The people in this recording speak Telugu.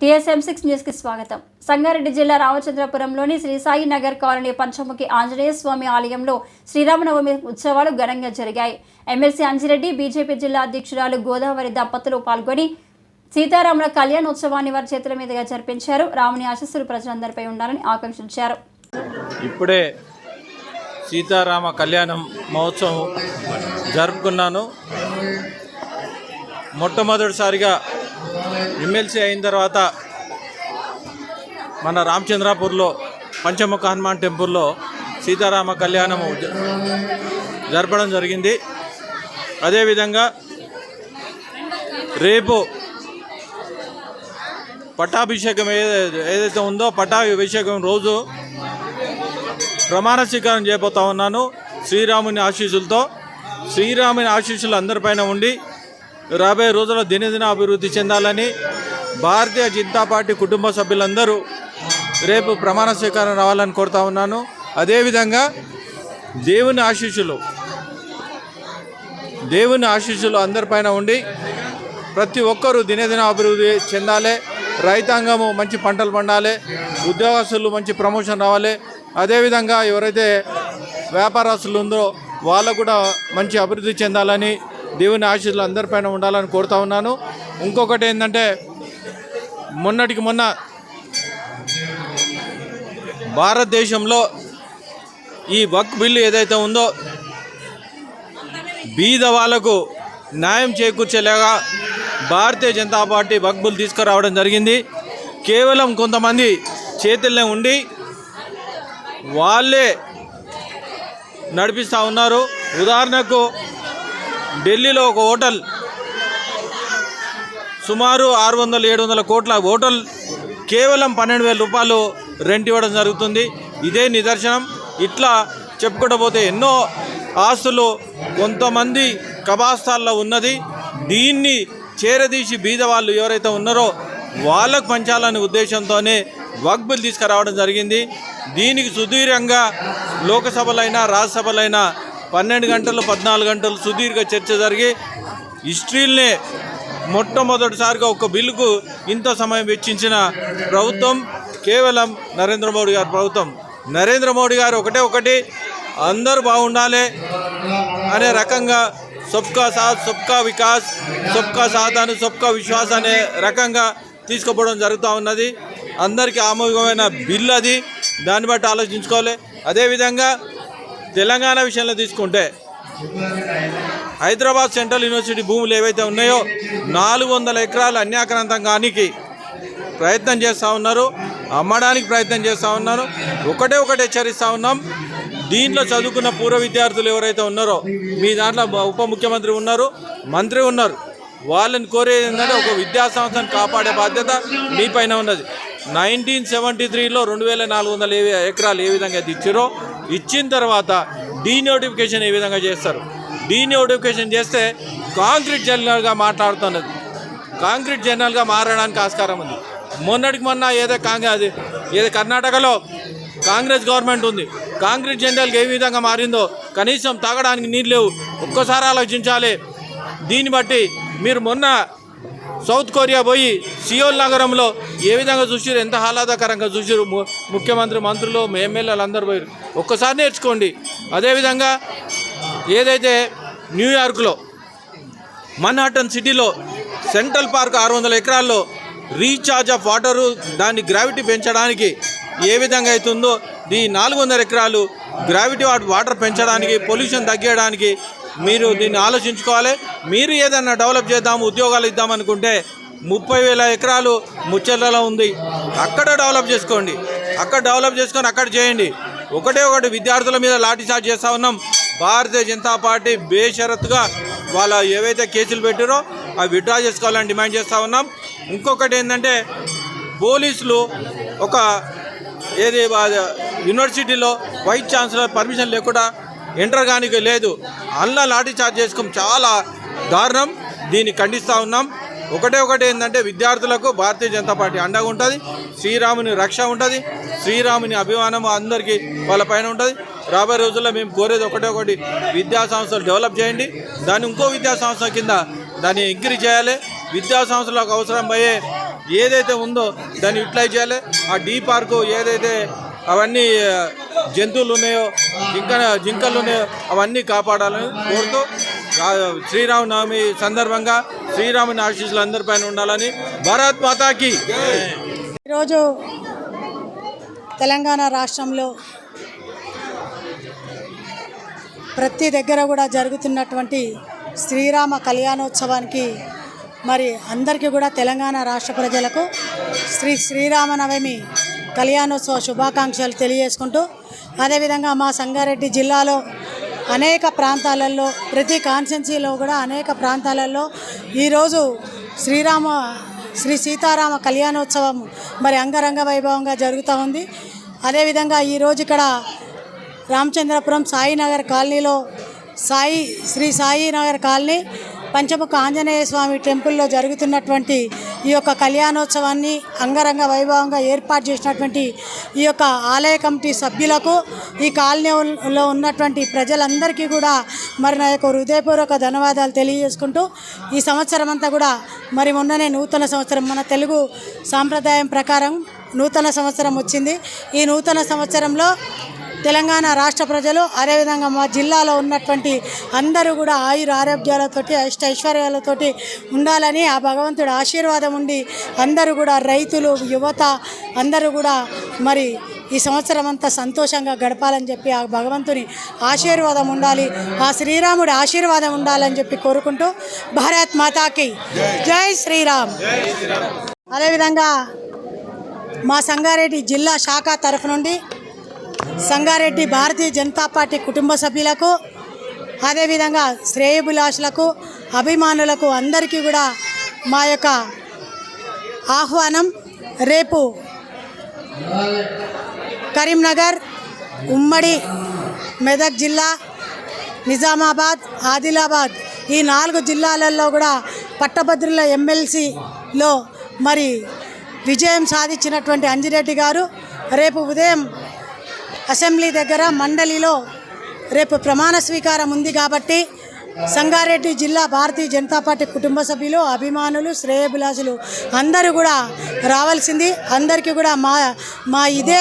టీఎస్ఎం సిక్స్ న్యూస్కి స్వాగతం. సంగారెడ్డి జిల్లా రామచంద్రపురంలోని శ్రీ సాయి నగర్ కాలనీ పంచముఖి ఆంజనేయ స్వామి ఆలయంలో శ్రీరామనవమి ఉత్సవాలు ఘనంగా జరిగాయి. ఎమ్మెల్సీ అంజిరెడ్డి బీజేపీ జిల్లా అధ్యక్షురాలు గోదావరి దంపతులు పాల్గొని సీతారాముల కళ్యాణోత్సవాన్ని వారి చేతుల మీదుగా జరిపించారు. రాముని ఆశస్సులు ప్రజలందరిపై ఉండాలని ఆకాంక్షించారు. ఇప్పుడే సీతారామ కళ్యాణం మహోత్సవం జరుపుకున్నాను. మొట్టమొదటిసారిగా ఎమ్మెల్సీ అయిన తర్వాత మన రామచంద్రాపూర్లో పంచముఖ హనుమాన్ టెంపుల్లో సీతారామ కళ్యాణము జరపడం జరిగింది. అదేవిధంగా రేపు పట్టాభిషేకం ఏదైతే ఏదైతే ఉందో పట్టాభిషేకం రోజు ప్రమాణ స్వీకారం చేయబోతా ఉన్నాను శ్రీరాముని ఆశీస్సులతో. శ్రీరాముని ఆశీస్సులు అందరిపైన ఉండి రాబోయే రోజుల్లో దినదిన అభివృద్ధి చెందాలని భారతీయ జనతా పార్టీ కుటుంబ సభ్యులందరూ రేపు ప్రమాణ స్వీకారం రావాలని కోరుతా ఉన్నాను. అదేవిధంగా దేవుని ఆశీస్సులు దేవుని ఆశీస్సులు అందరిపైన ఉండి ప్రతి ఒక్కరూ దినదిన అభివృద్ధి చెందాలి. రైతాంగము మంచి పంటలు పండాలి. ఉద్యోగస్తులు మంచి ప్రమోషన్ రావాలి. అదేవిధంగా ఎవరైతే వ్యాపారస్తులు ఉందో వాళ్ళకు కూడా మంచి అభివృద్ధి చెందాలని దేవుని ఆశీస్సులు అందరిపైన ఉండాలని కోరుతా ఉన్నాను. ఇంకొకటి ఏంటంటే మొన్నటికి మొన్న భారతదేశంలో ఈ వక్ బిల్లు ఏదైతే ఉందో బీద వాళ్ళకు న్యాయం చేకూర్చేలాగా భారతీయ జనతా పార్టీ వక్బుల్ తీసుకురావడం జరిగింది. కేవలం కొంతమంది చేతుల్లో ఉండి వాళ్ళే నడిపిస్తూ ఉన్నారు. ఉదాహరణకు ఢిల్లీలో ఒక హోటల్. సుమారు ఆరు వందల ఏడు వందల కోట్ల హోటల్ కేవలం పన్నెండు వేల రూపాయలు రెంట్ ఇవ్వడం జరుగుతుంది. ఇదే నిదర్శనం. ఇట్లా చెప్పుకోకపోతే ఎన్నో ఆస్తులు కొంతమంది కబాస్తాల్లో ఉన్నది. దీన్ని చేరదీసి బీద వాళ్ళు ఎవరైతే ఉన్నారో వాళ్ళకు పంచాలనే ఉద్దేశంతోనే వక్బుల్ తీసుకురావడం జరిగింది. దీనికి సుదీర్ఘంగా లోకసభలైనా రాజ్యసభలైనా పన్నెండు గంటలు పద్నాలుగు గంటలు సుదీర్ఘ చర్చ జరిగి హిస్టరీలనే మొట్టమొదటిసారిగా ఒక బిల్లుకు ఇంత సమయం వెచ్చించిన ప్రభుత్వం కేవలం నరేంద్ర మోడీ గారి ప్రభుత్వం. నరేంద్ర మోడీ గారు ఒకటే ఒకటి అందరూ బాగుండాలి అనే రకంగా సబ్కా సాత్ సబ్కా వికాస్ సబ్కా సాత్ అని సబ్కా విశ్వాస్ అనే రకంగా తీసుకుపోవడం జరుగుతూ ఉన్నది. అందరికీ ఆమోదమైన బిల్ అది. దాన్ని బట్టి ఆలోచించుకోవాలి. అదేవిధంగా తెలంగాణ విషయంలో తీసుకుంటే హైదరాబాద్ సెంట్రల్ యూనివర్సిటీ భూములు ఏవైతే ఉన్నాయో నాలుగు వందల ఎకరాలు అన్యాక్రాంతంగానికి ప్రయత్నం చేస్తూ ఉన్నారు అమ్మడానికి ప్రయత్నం చేస్తూ ఉన్నారు. ఒకటే ఒకటి హెచ్చరిస్తూ ఉన్నాం. దీంట్లో చదువుకున్న పూర్వ విద్యార్థులు ఎవరైతే ఉన్నారో మీ దాంట్లో ఉప ముఖ్యమంత్రి ఉన్నారు మంత్రి ఉన్నారు. వాళ్ళని కోరేది ఏంటంటే ఒక విద్యా సంస్థను కాపాడే బాధ్యత మీ పైన ఉన్నది. నైన్టీన్ సెవెంటీ త్రీలో రెండు వేల నాలుగు వందల ఏ- ఎకరాలు ఏ విధంగా అయితే ఇచ్చారో ఇచ్చిన తర్వాత డీనోటిఫికేషన్ ఏ విధంగా చేస్తారు? డీనోటిఫికేషన్ చేస్తే కాంక్రీట్ జనరల్గా మాట్లాడుతున్నది. కాంక్రీట్ జనరల్గా మారడానికి ఆస్కారం ఉంది. మొన్నటికి మొన్న ఏదో కాంగ్రెస్ అది ఏదో కర్ణాటకలో కాంగ్రెస్ గవర్నమెంట్ ఉంది. కాంక్రీట్ జనరల్గా ఏ విధంగా మారిందో కనీసం తాగడానికి నీళ్ళు లేవు. ఒక్కసారి ఆలోచించాలి. దీన్ని బట్టి మీరు మొన్న సౌత్ కొరియా పోయి సియోల్ నగరంలో ఏ విధంగా చూసిరు ఎంత ఆహ్లాదకరంగా చూసిరు ముఖ్యమంత్రి మంత్రులు ఎమ్మెల్యేలు అందరూ పోయారు ఒక్కసారి నేర్చుకోండి. అదేవిధంగా ఏదైతే న్యూయార్క్లో మన్హాటన్ సిటీలో సెంట్రల్ పార్క్ ఆరు వందల ఎకరాల్లో రీఛార్జ్ ఆఫ్ వాటరు దాన్ని గ్రావిటీ పెంచడానికి ఏ విధంగా అవుతుందో ఈ నాలుగు వందల ఎకరాలు గ్రావిటీ వాటర్ పెంచడానికి పొల్యూషన్ తగ్గడానికి మీరు దీన్ని ఆలోచించుకోవాలి. మీరు ఏదైనా డెవలప్ చేద్దాం ఉద్యోగాలు ఇద్దాం అనుకుంటే ముప్పై వేల ఎకరాలు ముచ్చర్లలో ఉంది. అక్కడ డెవలప్ చేసుకోండి. అక్కడ డెవలప్ చేసుకొని అక్కడ చేయండి. ఒకటే ఒకటి విద్యార్థుల మీద లాఠీచార్జ్ చేస్తూ ఉన్నాం. భారతీయ జనతా పార్టీ బేషరత్తుగా వాళ్ళ ఏవైతే కేసులు పెట్టారో అవి విత్డ్రా చేసుకోవాలని డిమాండ్ చేస్తూ ఉన్నాం. ఇంకొకటి ఏంటంటే పోలీసులు ఒక ఏది యూనివర్సిటీలో వైస్ ఛాన్సలర్ పర్మిషన్ లేకుండా ఎంటర్ కానికి లేదు. అల్లా లాఠీ చార్జ్ చేసుకోవడం చాలా దారుణం. దీన్ని ఖండిస్తూ ఉన్నాం. ఒకటే ఒకటి ఏంటంటే విద్యార్థులకు భారతీయ జనతా పార్టీ అండగా ఉంటుంది. శ్రీరాముని రక్ష ఉంటుంది. శ్రీరాముని అభిమానం అందరికీ వాళ్ళ పైన ఉంటుంది. రాబోయే రోజుల్లో మేము కోరేది ఒకటే ఒకటి విద్యా సంస్థలు డెవలప్ చేయండి. దాన్ని ఇంకో విద్యా సంస్థ కింద దాన్ని ఎంకరేజ్ చేయాలి. విద్యా సంస్థలకు అవసరం అయ్యే ఏదైతే ఉందో దాన్ని యూటిలైజ్ చేయాలి. ఆ డీ పార్కు ఏదైతే అవన్నీ జంతువులు ఉన్నాయో జింక జింకలు ఉన్నాయో అవన్నీ కాపాడాలని కోరుతూ శ్రీరామనవమి సందర్భంగా శ్రీరాముని ఆశీస్సులు అందరిపైన ఉండాలని భారత్ మాతాకి ఈరోజు తెలంగాణ రాష్ట్రంలో ప్రతి దగ్గర కూడా జరుగుతున్నటువంటి శ్రీరామ కళ్యాణోత్సవానికి మరి అందరికీ కూడా తెలంగాణ రాష్ట్ర ప్రజలకు శ్రీ శ్రీరామనవమి కళ్యాణోత్సవ శుభాకాంక్షలు తెలియజేసుకుంటూ అదేవిధంగా మా సంగారెడ్డి జిల్లాలో అనేక ప్రాంతాలలో ప్రతి కాన్స్టెన్సీలో కూడా అనేక ప్రాంతాలలో ఈరోజు శ్రీరామ శ్రీ సీతారామ కళ్యాణోత్సవం మరి అంగరంగ వైభవంగా జరుగుతూ ఉంది. అదేవిధంగా ఈరోజు ఇక్కడ రామచంద్రపురం సాయినగర్ కాలనీలో సాయి శ్రీ సాయినగర్ కాలనీ పంచముఖ ఆంజనేయ స్వామి టెంపుల్లో జరుగుతున్నటువంటి ఈ యొక్క కళ్యాణోత్సవాన్ని అంగరంగ వైభవంగా ఏర్పాటు చేసినటువంటి ఈ యొక్క ఆలయ కమిటీ సభ్యులకు ఈ కాలనీలో ఉన్నటువంటి ప్రజలందరికీ కూడా మరి నా యొక్క హృదయపూర్వక ధన్యవాదాలు తెలియజేసుకుంటూ ఈ సంవత్సరం అంతా కూడా మరి మొన్ననే నూతన సంవత్సరం మన తెలుగు సాంప్రదాయం ప్రకారం నూతన సంవత్సరం వచ్చింది. ఈ నూతన సంవత్సరంలో తెలంగాణ రాష్ట్ర ప్రజలు అదేవిధంగా మా జిల్లాలో ఉన్నటువంటి అందరూ కూడా ఆయుర ఆరోగ్యాలతోటి అష్ట ఐశ్వర్యాలతోటి ఉండాలని ఆ భగవంతుడు ఆశీర్వాదం ఉండి అందరూ కూడా రైతులు యువత అందరూ కూడా మరి ఈ సంవత్సరం అంతా సంతోషంగా గడపాలని చెప్పి ఆ భగవంతుని ఆశీర్వాదం ఉండాలి ఆ శ్రీరాముడి ఆశీర్వాదం ఉండాలని చెప్పి కోరుకుంటూ భారత్ మాతాకి జై శ్రీరామ్. అదేవిధంగా మా సంగారెడ్డి జిల్లా శాఖ తరఫు నుండి సంగారెడ్డి భారతీయ జనతా పార్టీ కుటుంబ సభ్యులకు అదేవిధంగా శ్రేయభిలాషులకు అభిమానులకు అందరికీ కూడా మా యొక్క ఆహ్వానం. రేపు కరీంనగర్ ఉమ్మడి మెదక్ జిల్లా నిజామాబాద్ ఆదిలాబాద్ ఈ నాలుగు జిల్లాలలో కూడా పట్టభద్రుల ఎమ్మెల్సీలో మరి విజయం సాధించినటువంటి అంజిరెడ్డి గారు. రేపు ఉదయం అసెంబ్లీ దగ్గర మండలిలో రేపు ప్రమాణ స్వీకారం ఉంది కాబట్టి సంగారెడ్డి జిల్లా భారతీయ జనతా పార్టీ కుటుంబ సభ్యులు అభిమానులు శ్రేయభిలాషులు అందరూ కూడా రావాల్సింది. అందరికీ కూడా మా మా ఇదే